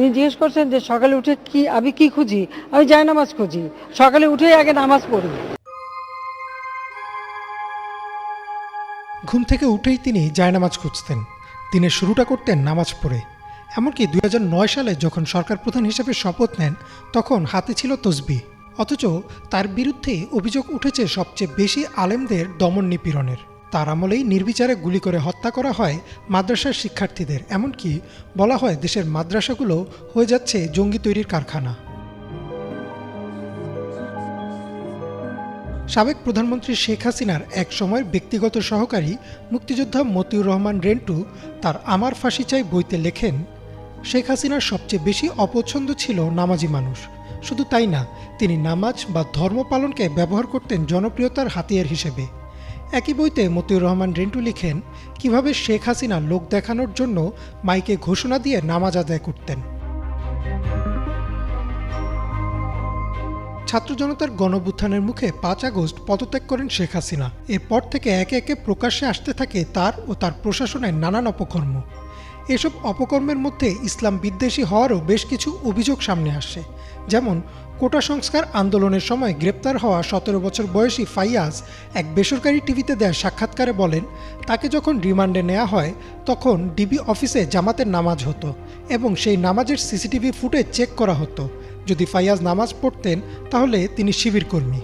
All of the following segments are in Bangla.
তিনি জিজ্ঞেস করছেন যে সকালে উঠে কি, আমি কি খুঁজি? আমি যাই নামাজ খুঁজি। সকালে উঠেই আগে নামাজ পড়ি। ঘুম থেকে উঠেই তিনি জায়নামাজ খুঁজতেন। দিনের শুরুটা করতেন নামাজ পড়ে। এমনকি দুই নয় সালে যখন সরকার প্রধান হিসেবে শপথ নেন, তখন হাতে ছিল তসবি অথচ তার বিরুদ্ধে অভিযোগ উঠেছে সবচেয়ে বেশি আলেমদের দমন নিপীড়নের। তার আমলেই নির্বিচারে গুলি করে হত্যা করা হয় মাদ্রাসার শিক্ষার্থীদের। এমনকি বলা হয় দেশের মাদ্রাসাগুলো হয়ে যাচ্ছে জঙ্গি তৈরির কারখানা। সাবেক প্রধানমন্ত্রী শেখ হাসিনার এক সময়ের ব্যক্তিগত সহকারী মুক্তিযোদ্ধা মতিউর রহমান রেন্টু তার আমার ফাঁসি চাই বইতে লেখেন, শেখ হাসিনার সবচেয়ে বেশি অপছন্দ ছিল নামাজি মানুষ। শুধু তাই না, তিনি নামাজ বা ধর্ম পালনকে ব্যবহার করতেন জনপ্রিয়তার হাতিয়ার হিসেবে। একই বইতে মতিউর রহমান রিন্টু লিখেন, কীভাবে শেখ হাসিনা লোক দেখানোর জন্য মাইকে ঘোষণা দিয়ে নামাজ আদায় করতেন? ছাত্র জনতার গণবুত্থানের মুখে পাঁচ আগস্ট পদত্যাগ করেন শেখ হাসিনা। এরপর থেকে একে একে প্রকাশ্যে আসতে থাকে তার ও তার প্রশাসনের নানান অপকর্ম। এসব অপকর্মের মধ্যে ইসলাম বিদ্বেষী হওয়ারও বেশ কিছু অভিযোগ সামনে আসে যেমন, কোটা সংস্কার আন্দোলনের সময় গ্রেপ্তার হওয়া সতেরো বছর বয়সী ফাইয়াজ এক বেসরকারি টিভিতে দেয়া সাক্ষাৎকারে বলেন, তাকে যখন রিমান্ডে নেওয়া হয়, তখন ডিবি অফিসে জামাতের নামাজ হতো এবং সেই নামাজের সিসিটিভি ফুটেজ চেক করা হতো। যদি ফাইয়াজ নামাজ পড়তেন, তাহলে তিনি শিবির কর্মী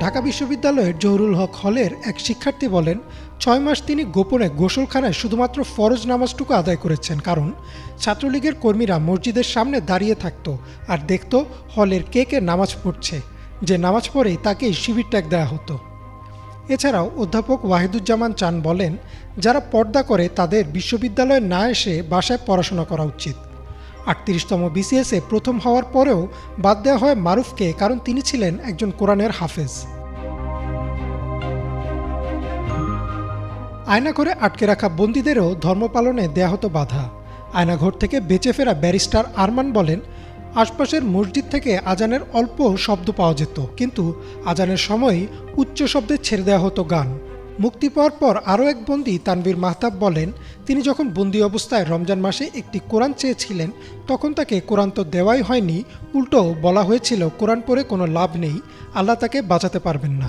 ঢাকা বিশ্ববিদ্যালয়ের জহুরুল হক হলের এক শিক্ষার্থী বলেন, ছয় মাস তিনি গোপনে গোসলখানায় শুধুমাত্র ফরজ নামাজটুকু আদায় করেছেন কারণ ছাত্রলীগের কর্মীরা মসজিদের সামনে দাঁড়িয়ে থাকত আর দেখত হলের কে কে নামাজ পড়ছে। যে নামাজ পড়েই তাকেই শিবির ট্যাগ দেওয়া হতো। এছাড়াও অধ্যাপক ওয়াহিদুজ্জামান চান বলেন, যারা পর্দা করে তাদের বিশ্ববিদ্যালয়ে না এসে বাসায় পড়াশোনা করা উচিত। আটত্রিশতম বিসিএসে প্রথম হওয়ার পরেও বাদ দেওয়া হয় মারুফকে, কারণ তিনি ছিলেন একজন কোরআনের হাফেজ। আয়না করে আটকে রাখা বন্দীদেরও ধর্ম পালনে দেয়া হতো বাধা। আয়নাঘর থেকে বেঁচে ফেরা ব্যারিস্টার আরমান বলেন, আশপাশের মসজিদ থেকে আজানের অল্প শব্দ পাওয়া যেত, কিন্তু আজানের সময় উচ্চ শব্দে ছেড়ে দেওয়া হতো গান। মুক্তি পাওয়ার পর আরও এক বন্দী তানভীর মাহতাব বলেন, তিনি যখন বন্দি অবস্থায় রমজান মাসে একটি কোরআন চেয়েছিলেন, তখন তাকে কোরআন তো দেওয়াই হয়নি, উল্টো বলা হয়েছিল, কোরআন পড়ে কোনো লাভ নেই, আল্লাহ তাকে বাঁচাতে পারবেন না।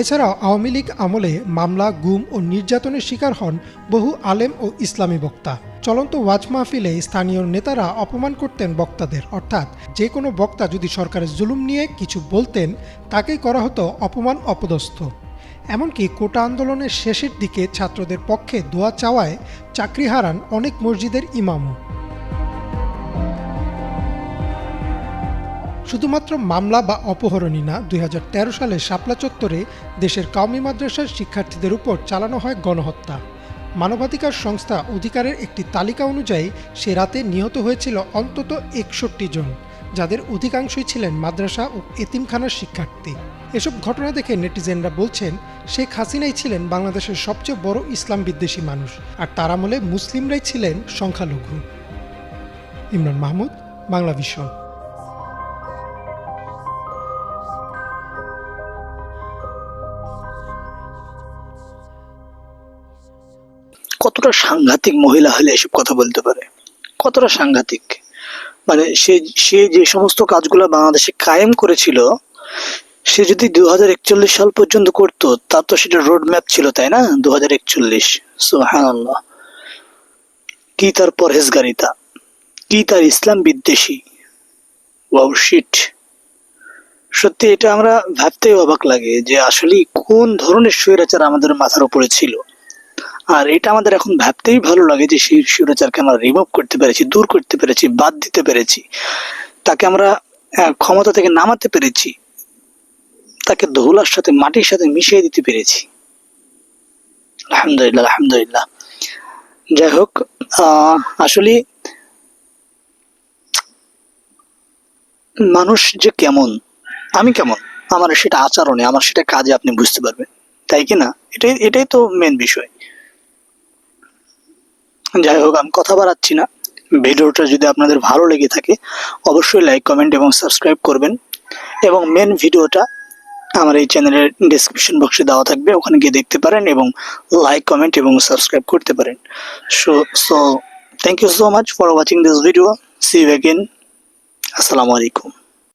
এছাড়াও আওয়ামী লীগ আমলে মামলা, গুম ও নির্যাতনের শিকার হন বহু আলেম ও ইসলামী বক্তা। চলন্ত ওয়াজ মাহফিলে স্থানীয় নেতারা অপমান করতেন বক্তাদের। অর্থাৎ যে কোনো বক্তা যদি সরকারের জুলুম নিয়ে কিছু বলতেন, তাকেই করা হতো অপমান অপদস্থ। এমনকি কোটা আন্দোলনের শেষের দিকে ছাত্রদের পক্ষে দোয়া চাওয়ায় চাকরি হারান অনেক মসজিদের ইমামও। শুধুমাত্র মামলা বা অপহরণই না, দুই সালে শাপলা চত্বরে দেশের কাউমি মাদ্রাসার শিক্ষার্থীদের উপর চালানো হয় গণহত্যা। মানবাধিকার সংস্থা অধিকারের একটি তালিকা অনুযায়ী সে রাতে নিহত হয়েছিল অন্তত একষট্টি জন, যাদের অধিকাংশই ছিলেন মাদ্রাসা ও এতিমখানার শিক্ষার্থী। এসব ঘটনা দেখে নেটিজেনরা বলছেন, শেখ হাসিনাই ছিলেন বাংলাদেশের সবচেয়ে বড় ইসলাম বিদ্বেষী মানুষ, আর তার আমলে মুসলিমরাই ছিলেন সংখ্যালঘু। ইমরান মাহমুদ বাংলা ভিশন কতটা সাংঘাতিক মহিলা হলে এসব কথা বলতে পারে? কতটা সাংঘাতিক? মানে সে সে যে সমস্ত কাজগুলো বাংলাদেশে কায়েম করেছিল, সে যদি দু হাজার একচল্লিশ সাল পর্যন্ত করতো, তার তো সেটা রোড ম্যাপ ছিল, তাই না? দু হাজার একচল্লিশ, সুবহানাল্লাহ। কি তার পরহেজগারিতা? কি তার ইসলাম বিদ্বেষী? ওয়াও শিট সত্যি এটা আমরা ভাবতেই অবাক লাগে যে আসলে কোন ধরনের স্বৈরাচার আমাদের মাথার উপরে ছিল। আর এটা আমাদের এখন ভাবতেই ভালো লাগে যে সেই স্বৈরাচারকে আমরা রিমুভ করতে পেরেছি, দূর করতে পেরেছি, বাদ দিতে পেরেছি। তাকে আমরা ক্ষমতা থেকে নামাতে পেরেছি। তাকে ধুলার সাথে, মাটির সাথে মিশিয়ে দিতে পেরেছি। আলহামদুলিল্লাহ আলহামদুলিল্লাহ। যাই হোক আসলে মানুষ যে কেমন, আমি কেমন? আমার সেটা আচরণে, আমার সেটা কাজে আপনি বুঝতে পারবেন। তাই কি না? এটাই এটাই তো মেন বিষয়। যাই হোক, আমি কথা বাড়াচ্ছি না। ভিডিওটা যদি আপনাদের ভালো লেগে থাকে, অবশ্যই লাইক কমেন্ট এবং সাবস্ক্রাইব করবেন। এবং মেন ভিডিওটা আমার এই চ্যানেলের ডিসক্রিপশন বক্সে দেওয়া থাকবে। ওখানে গিয়ে দেখতে পারেন এবং লাইক কমেন্ট এবং সাবস্ক্রাইব করতে পারেন। So so thank you so much for watching this video see you again আসসালামু আলাইকুম